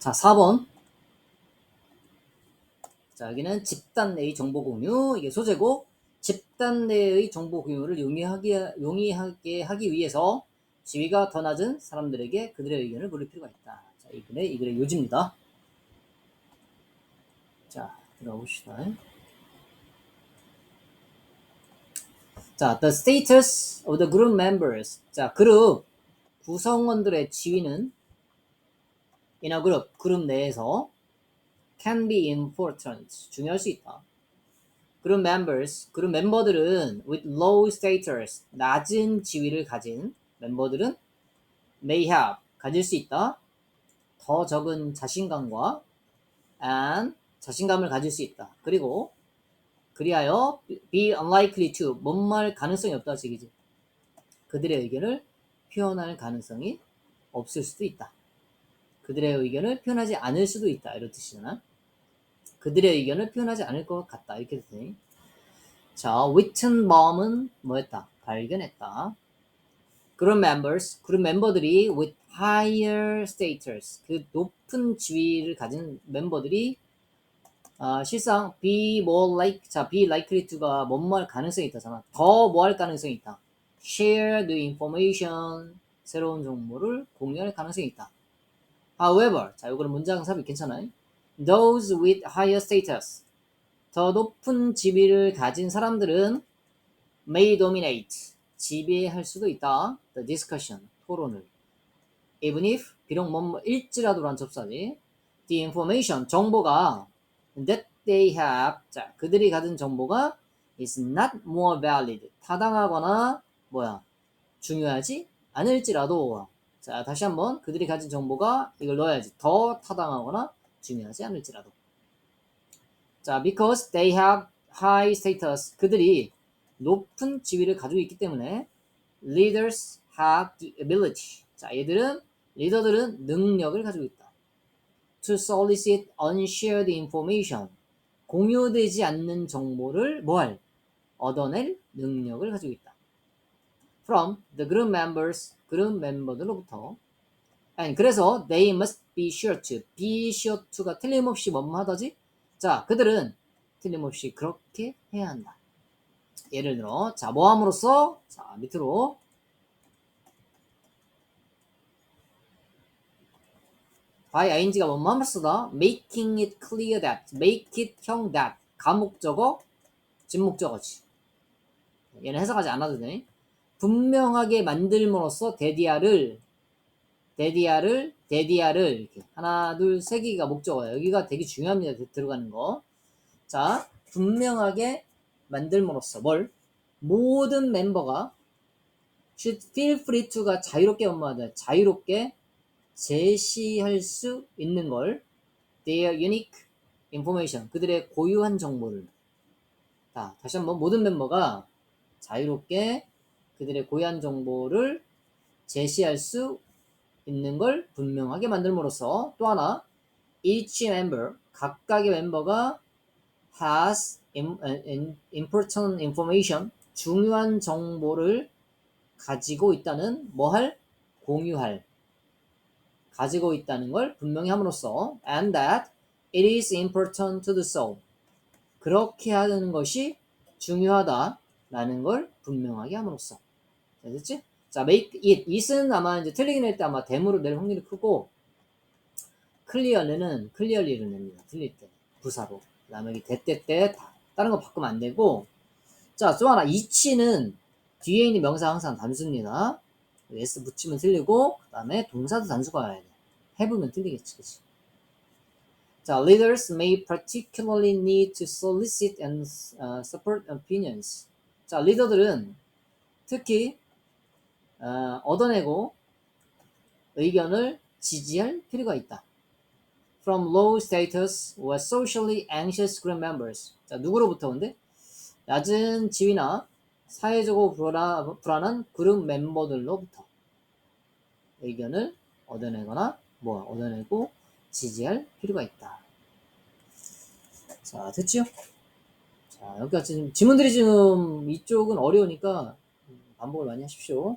자, 4번. 자, 여기는 집단 내의 정보 공유, 이게 소재고, 집단 내의 정보 공유를 용이하게, 용이하게 하기 위해서 지위가 더 낮은 사람들에게 그들의 의견을 물을 필요가 있다. 자, 이 글의, 이 글의 요지입니다. 자, 들어봅시다. 자, the status of the group members. 자, 그룹 구성원들의 지위는 in a group, 그룹 내에서 can be important, 중요할 수 있다. 그룹 members, 그룹 멤버들은 with low status, 낮은 지위를 가진 멤버들은 may have, 가질 수 있다. 더 적은 자신감과 and 자신감을 가질 수 있다. 그리고 그리하여 be unlikely to, 뭔말 가능성이 없다 지기지. 그들의 의견을 표현할 가능성이 없을 수도 있다. 그들의 의견을 표현하지 않을 수도 있다. 이런 뜻이잖아. 그들의 의견을 표현하지 않을 것 같다. 이렇게 되니. 자, 위튼범은 뭐했다? 발견했다. 그룹 members, 그룹 멤버들이 with higher status, 그 높은 지위를 가진 멤버들이 아, 실상 be more like, 자, be likely to가 할 가능성이 있다잖아. 더 뭐 할 가능성이 있다. share the information, 새로운 정보를 공유할 가능성이 있다. However, 자, 이거는 문장 삽입 괜찮아요. Those with higher status, 더 높은 지위를 가진 사람들은 may dominate, 지배할 수도 있다. The discussion, 토론을. Even if, 비록 뭐 일지라도란 접사지. The information, 정보가 that they have, 자, 그들이 가진 정보가 is not more valid, 타당하거나 뭐야, 중요하지 않을지라도 자, 다시 한번 그들이 가진 정보가 이걸 넣어야지. 더 타당하거나 중요하지 않을지라도. 자, because they have high status. 그들이 높은 지위를 가지고 있기 때문에 leaders have the ability. 자, 얘들은 리더들은 능력을 가지고 있다. to solicit unshared information. 공유되지 않는 정보를 뭐할? 얻어낼 능력을 가지고 있다. From the group members 그룹 멤버들로부터. and 그래서 they must be sure to. be sure to가 틀림없이 뭐뭐 하다지? 자 그들은 틀림없이 그렇게 해야 한다. 예를 들어 자 뭐함으로써? 자 밑으로. by ing가 뭐뭐 함으로써다? making it clear that make it 형 that. 가목적어? 진목적어지. 얘는 해석하지 않아도 돼 분명하게 만들므로써 데디아를 데디아를 데디아를 이렇게 하나 둘 세 개가 목적어예요. 여기가 되게 중요합니다. 들어가는 거. 자 분명하게 만들므로써 뭘 모든 멤버가 feel free to가 자유롭게 업무하다 자유롭게 제시할 수 있는 걸 their unique information 그들의 고유한 정보를 자 다시 한번 모든 멤버가 자유롭게 그들의 고유한 정보를 제시할 수 있는 걸 분명하게 만들므로써 또 하나 each member 각각의 멤버가 has important information 중요한 정보를 가지고 있다는 뭐 할? 공유할. 가지고 있다는 걸 분명히 함으로써 and that it is important to do so. 그렇게 하는 것이 중요하다라는 걸 분명하게 함으로써. 자, 됐지? 자, make it. it은 아마 이제 틀리긴 할 때 아마 댐으로 낼 확률이 크고, clearly는 clearly로 냅니다. 틀릴 때. 부사로. 그 다음에 여기 대때 다. 다른 거 바꾸면 안 되고, 자, 또 하나. 이치는 뒤에 있는 명사 항상 단수입니다. s 붙이면 틀리고, 그 다음에 동사도 단수가 와야 돼. 해보면 틀리겠지, 그치? 자, leaders may particularly need to solicit and uh, support opinions. 자, 리더들은 특히 어, 얻어내고 의견을 지지할 필요가 있다. From low status or socially anxious group members. 자, 누구로부터 근데? 낮은 지위나 사회적으로 불안, 불안한 그룹 멤버들로부터 의견을 얻어내거나 뭐 얻어내고 지지할 필요가 있다. 자, 됐죠? 자, 여기까지 지금 지문들이 지금 이쪽은 어려우니까 반복을 많이 하십시오.